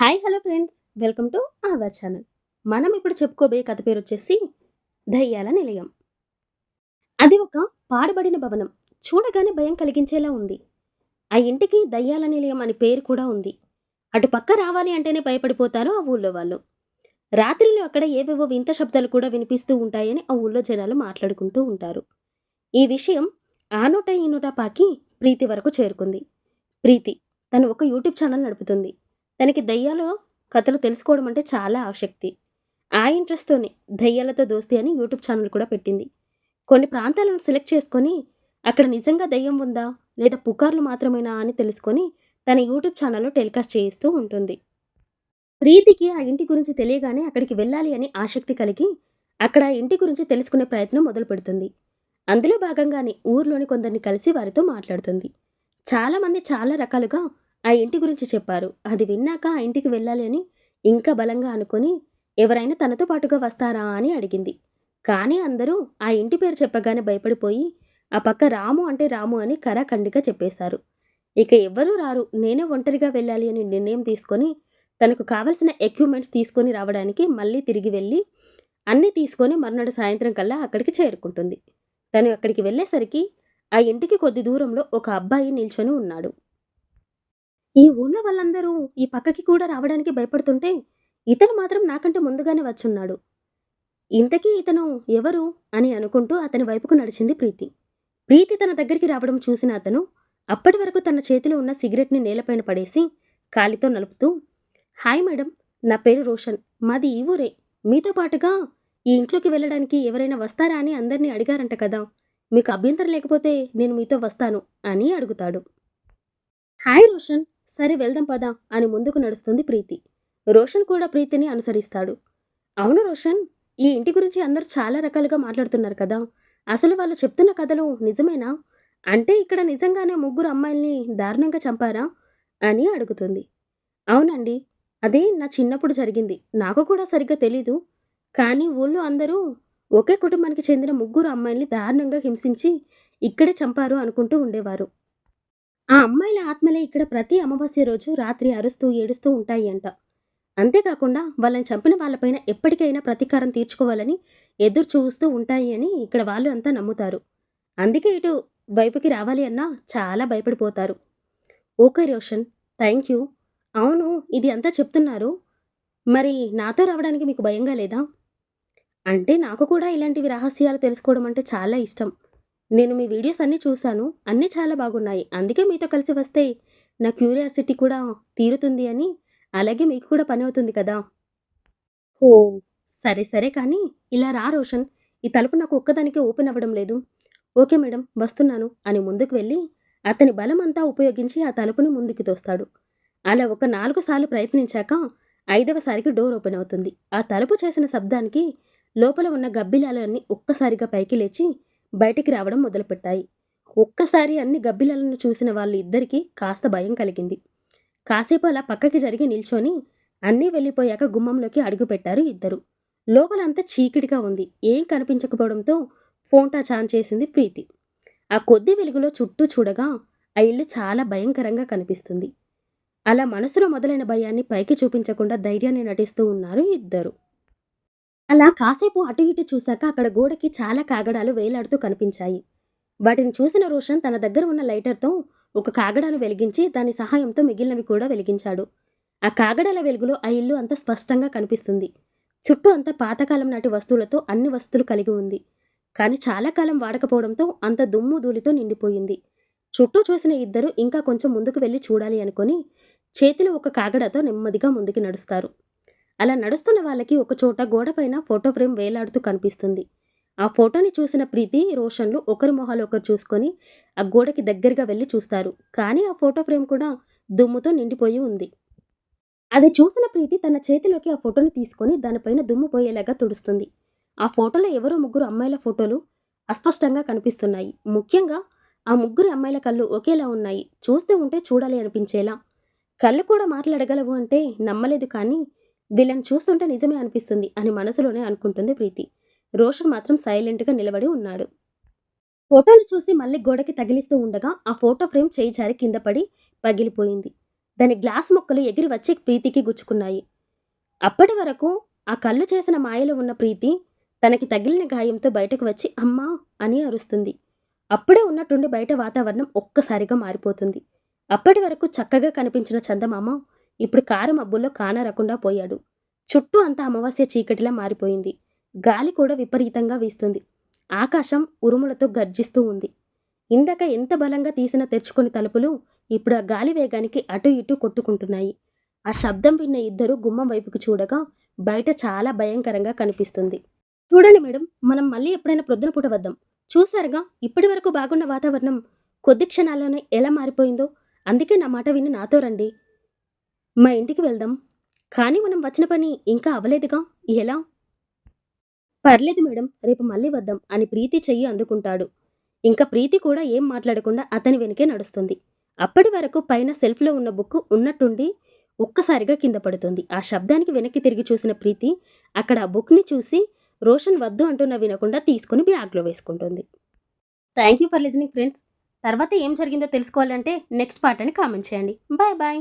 Hi hello friends. Welcome to our channel. మనం ఇప్పుడు చెప్పుకోబోయే కథ పేరు వచ్చేసి దయ్యాల నిలయం. అది ఒక పాడబడిన భవనం. చూడగానే భయం కలిగించేలా ఉంది. ఆ ఇంటికి దయ్యాల నిలయం అని పేరు కూడా ఉంది. అటు పక్క రావాలి అంటేనే భయపడిపోతారు ఆ ఊళ్ళో వాళ్ళు. రాత్రిలో అక్కడ ఏవేవో వింత శబ్దాలు కూడా వినిపిస్తూ ఉంటాయని ఆ ఊళ్ళో జనాలు మాట్లాడుకుంటూ ఉంటారు. ఈ విషయం ఆ నోట ఈ నోట పాకి ప్రీతి వరకు చేరుకుంది. ప్రీతి తను ఒక యూట్యూబ్ ఛానల్ నడుపుతుంది. తనకి దయ్యాలు కథలు తెలుసుకోవడం అంటే చాలా ఆసక్తి. ఆ ఇంట్రెస్ట్తోనే దయ్యాలతో దోస్తి అని యూట్యూబ్ ఛానల్ కూడా పెట్టింది. కొన్ని ప్రాంతాలను సెలెక్ట్ చేసుకొని అక్కడ నిజంగా దయ్యం ఉందా లేదా పుకార్లు మాత్రమేనా అని తెలుసుకొని తన యూట్యూబ్ ఛానల్లో టెలికాస్ట్ చేయిస్తూ ఉంటుంది. ప్రీతికి ఆ ఇంటి గురించి తెలియగానే అక్కడికి వెళ్ళాలి అని ఆసక్తి కలిగి అక్కడ ఇంటి గురించి తెలుసుకునే ప్రయత్నం మొదలు పెడుతుంది. అందులో భాగంగానే ఊర్లోని కొందరిని కలిసి వారితో మాట్లాడుతుంది. చాలామంది చాలా రకాలుగా ఆ ఇంటి గురించి చెప్పారు. అది విన్నాక ఆ ఇంటికి వెళ్ళాలి అని ఇంకా బలంగా అనుకొని ఎవరైనా తనతో పాటుగా వస్తారా అని అడిగింది. కానీ అందరూ ఆ ఇంటి పేరు చెప్పగానే భయపడిపోయి ఆ పక్క రాము అంటే రాము అని కరాఖండిగా చెప్పేశారు. ఇక ఎవ్వరూ రారు. నేనే ఒంటరిగా వెళ్ళాలి అని నిర్ణయం తీసుకొని తనకు కావలసిన ఎక్విప్మెంట్స్ తీసుకొని రావడానికి మళ్ళీ తిరిగి వెళ్ళి అన్నీ తీసుకొని మర్నాడు సాయంత్రం కల్లా అక్కడికి చేరుకుంటుంది. తను అక్కడికి వెళ్ళేసరికి ఆ ఇంటికి కొద్ది దూరంలో ఒక అబ్బాయి నిల్చొని ఉన్నాడు. ఈ ఊళ్ళో వాళ్ళందరూ ఈ పక్కకి కూడా రావడానికి భయపడుతుంటే ఇతను మాత్రం నాకంటే ముందుగానే వచ్చున్నాడు. ఇంతకీ ఇతను ఎవరు అని అనుకుంటూ అతని వైపుకు నడిచింది ప్రీతి. ప్రీతి తన దగ్గరికి రావడం చూసిన అతను అప్పటి వరకు తన చేతిలో ఉన్న సిగరెట్ని నేలపైన పడేసి కాలితో నలుపుతూ హాయ్ మేడం నా పేరు రోషన్. మాది ఈ ఊరే. మీతో పాటుగా ఈ ఇంట్లోకి వెళ్ళడానికి ఎవరైనా వస్తారా అని అందరినీ అడిగారంట కదా. మీకు అభ్యంతరం లేకపోతే నేను మీతో వస్తాను అని అడుగుతాడు. హాయ్ రోషన్. సరే వెళ్దాం పదా అని ముందుకు నడుస్తుంది ప్రీతి. రోషన్ కూడా ప్రీతిని అనుసరిస్తాడు. అవును రోషన్ ఈ ఇంటి గురించి అందరూ చాలా రకాలుగా మాట్లాడుతున్నారు కదా. అసలు వాళ్ళు చెప్తున్న కథలు నిజమేనా? అంటే ఇక్కడ నిజంగానే ముగ్గురు అమ్మాయిల్ని దారుణంగా చంపారా? అని అడుగుతుంది. అవునండి అదే నా చిన్నప్పుడు జరిగింది. నాకు కూడా సరిగ్గా తెలీదు. కానీ ఊళ్ళో అందరూ ఒకే కుటుంబానికి చెందిన ముగ్గురు అమ్మాయిల్ని దారుణంగా హింసించి ఇక్కడే చంపారు అనుకుంటూ ఉండేవారు. ఆ అమ్మాయిల ఆత్మలే ఇక్కడ ప్రతి అమావాస్య రోజు రాత్రి అరుస్తూ ఏడుస్తూ ఉంటాయి అంట అంతేకాకుండా వాళ్ళని చంపిన వాళ్ళపైన ఎప్పటికైనా ప్రతీకారం తీర్చుకోవాలని ఎదురు చూస్తూ ఉంటాయి అని ఇక్కడ వాళ్ళు అంతా నమ్ముతారు. అందుకే ఇటు వైపుకి రావాలి అన్నా చాలా భయపడిపోతారు. Okay Roshan thank you. అవును ఇది అంతా చెప్తున్నారు. మరి నాతో రావడానికి మీకు భయంగా లేదా? అంటే నాకు కూడా ఇలాంటివి రహస్యాలు తెలుసుకోవడం అంటే చాలా ఇష్టం. నేను మీ వీడియోస్ అన్నీ చూశాను. అన్నీ చాలా బాగున్నాయి. అందుకే మీతో కలిసి వస్తే నా క్యూరియాసిటీ కూడా తీరుతుంది అని. అలాగే మీకు కూడా పని అవుతుంది కదా. ఓ సరే సరే కానీ ఇలా రా రోషన్. ఈ తలుపు నాకు ఒక్కదానికి ఓపెన్ అవ్వడం లేదు. ఓకే మేడం వస్తున్నాను అని ముందుకు వెళ్ళి అతని బలం అంతా ఉపయోగించి ఆ తలుపుని ముందుకు తోస్తాడు. అలా ఒక నాలుగు సార్లు ప్రయత్నించాక ఐదవసారికి డోర్ ఓపెన్ అవుతుంది. ఆ తలుపు చేసిన శబ్దానికి లోపల ఉన్న గబ్బిలాలన్నీ ఒక్కసారిగా పైకి లేచి బయటికి రావడం మొదలుపెట్టాయి. ఒక్కసారి అన్ని గబ్బిలాలను చూసిన వాళ్ళు ఇద్దరికీ కాస్త భయం కలిగింది. కాసేపు అలా పక్కకి జరిగి నిల్చొని అన్నీ వెళ్ళిపోయాక గుమ్మంలోకి అడుగుపెట్టారు ఇద్దరు. లోపలంతా చీకటిగా ఉంది. ఏం కనిపించకపోవడంతో ఫోన్ టచ్ ఆన్ చేసింది ప్రీతి. ఆ కొద్ది వెలుగులో చుట్టూ చూడగా ఆ ఇల్లు చాలా భయంకరంగా కనిపిస్తుంది. అలా మనసులో మొదలైన భయాన్ని పైకి చూపించకుండా ధైర్యాన్ని నటిస్తూ ఉన్నారు ఇద్దరు. అలా కాసేపు అటు ఇటు చూశాక అక్కడ గోడకి చాలా కాగడాలు వేలాడుతూ కనిపించాయి. వాటిని చూసిన రోషన్ తన దగ్గర ఉన్న లైటర్తో ఒక కాగడాను వెలిగించి దాని సహాయంతో మిగిలినవి కూడా వెలిగించాడు. ఆ కాగడాల వెలుగులో ఆ ఇల్లు అంత స్పష్టంగా కనిపిస్తుంది. చుట్టూ అంత పాతకాలం నాటి వస్తువులతో అన్ని వస్తువులు కలిగి ఉంది. కానీ చాలా కాలం వాడకపోవడంతో అంత దుమ్ము ధూళితో నిండిపోయింది. చుట్టూ చూసిన ఇద్దరు ఇంకా కొంచెం ముందుకు వెళ్ళి చూడాలి అనుకొని చేతిలో ఒక కాగడతో నెమ్మదిగా ముందుకు నడుస్తారు. అలా నడుస్తున్న వాళ్ళకి ఒకచోట గోడపైన ఫోటో ఫ్రేమ్ వేలాడుతూ కనిపిస్తుంది. ఆ ఫోటోని చూసిన ప్రీతి రోషన్లు ఒకరి మొహాలు ఒకరు చూసుకొని ఆ గోడకి దగ్గరగా వెళ్ళి చూస్తారు. కానీ ఆ ఫోటో ఫ్రేమ్ కూడా దుమ్ముతో నిండిపోయి ఉంది. అది చూసిన ప్రీతి తన చేతిలోకి ఆ ఫోటోని తీసుకొని దానిపైన దుమ్ము పోయేలాగా తుడుస్తుంది. ఆ ఫోటోలో ఎవరో ముగ్గురు అమ్మాయిల ఫోటోలు అస్పష్టంగా కనిపిస్తున్నాయి. ముఖ్యంగా ఆ ముగ్గురు అమ్మాయిల కళ్ళు ఒకేలా ఉన్నాయి. చూస్తే ఉంటే చూడాలి అనిపించేలా. కళ్ళు కూడా మాట్లాడగలవు అంటే నమ్మలేదు కానీ వీళ్ళని చూస్తుంటే నిజమే అనిపిస్తుంది అని మనసులోనే అనుకుంటుంది ప్రీతి. రోషన్ మాత్రం సైలెంట్గా నిలబడి ఉన్నాడు. ఫోటోలు చూసి మళ్ళీ గోడకి తగిలిస్తూ ఉండగా ఆ ఫోటో ఫ్రేమ్ చేయి జారి కింద పడి పగిలిపోయింది. దాని గ్లాస్ ముక్కలు ఎగిరి వచ్చి ప్రీతికి గుచ్చుకున్నాయి. అప్పటి వరకు ఆ కళ్ళు చేసిన మాయలో ఉన్న ప్రీతి తనకి తగిలిన గాయంతో బయటకు వచ్చి అమ్మా అని అరుస్తుంది. అప్పుడే ఉన్నట్టుండి బయట వాతావరణం ఒక్కసారిగా మారిపోతుంది. అప్పటి వరకు చక్కగా కనిపించిన చందమామ ఇప్పుడు కారు మబ్బుల్లో కానరకుండా పోయాడు. చుట్టూ అంతా అమావాస్య చీకటిలా మారిపోయింది. గాలి కూడా విపరీతంగా వీస్తుంది. ఆకాశం ఉరుములతో గర్జిస్తూ ఉంది. ఇందాక ఎంత బలంగా తీసిన తెరుచుకుని తలుపులు ఇప్పుడు ఆ గాలి వేగానికి అటు ఇటు కొట్టుకుంటున్నాయి. ఆ శబ్దం విన్న ఇద్దరు గుమ్మం వైపుకు చూడగా బయట చాలా భయంకరంగా కనిపిస్తుంది. చూడండి మేడం మనం మళ్ళీ ఎప్పుడైనా ప్రొద్దున పూట వద్దాం. చూసారుగా ఇప్పటి వరకు బాగున్న వాతావరణం కొద్ది క్షణాల్లోనే ఎలా మారిపోయిందో? అందుకే నా మాట విని నాతో రండి. మా ఇంటికి వెళ్దాం. కానీ మనం వచ్చిన పని ఇంకా అవలేదుగా ఎలా? పర్లేదు మేడం రేపు మళ్ళీ వద్దాం అని ప్రీతి చెయ్యి అందుకుంటాడు. ఇంకా ప్రీతి కూడా ఏం మాట్లాడకుండా అతని వెనుకే నడుస్తుంది. అప్పటి వరకు పైన సెల్ఫ్లో ఉన్న బుక్ ఉన్నట్టుండి ఒక్కసారిగా కింద పడుతుంది. ఆ శబ్దానికి వెనక్కి తిరిగి చూసిన ప్రీతి అక్కడ ఆ బుక్ని చూసి రోషన్ వద్దు అంటున్న వినకుండా తీసుకుని బ్యాగ్లో వేసుకుంటుంది. Thank you for listening friends. తర్వాత ఏం జరిగిందో తెలుసుకోవాలంటే నెక్స్ట్ పార్ట్ అని కామెంట్ చేయండి. Bye bye.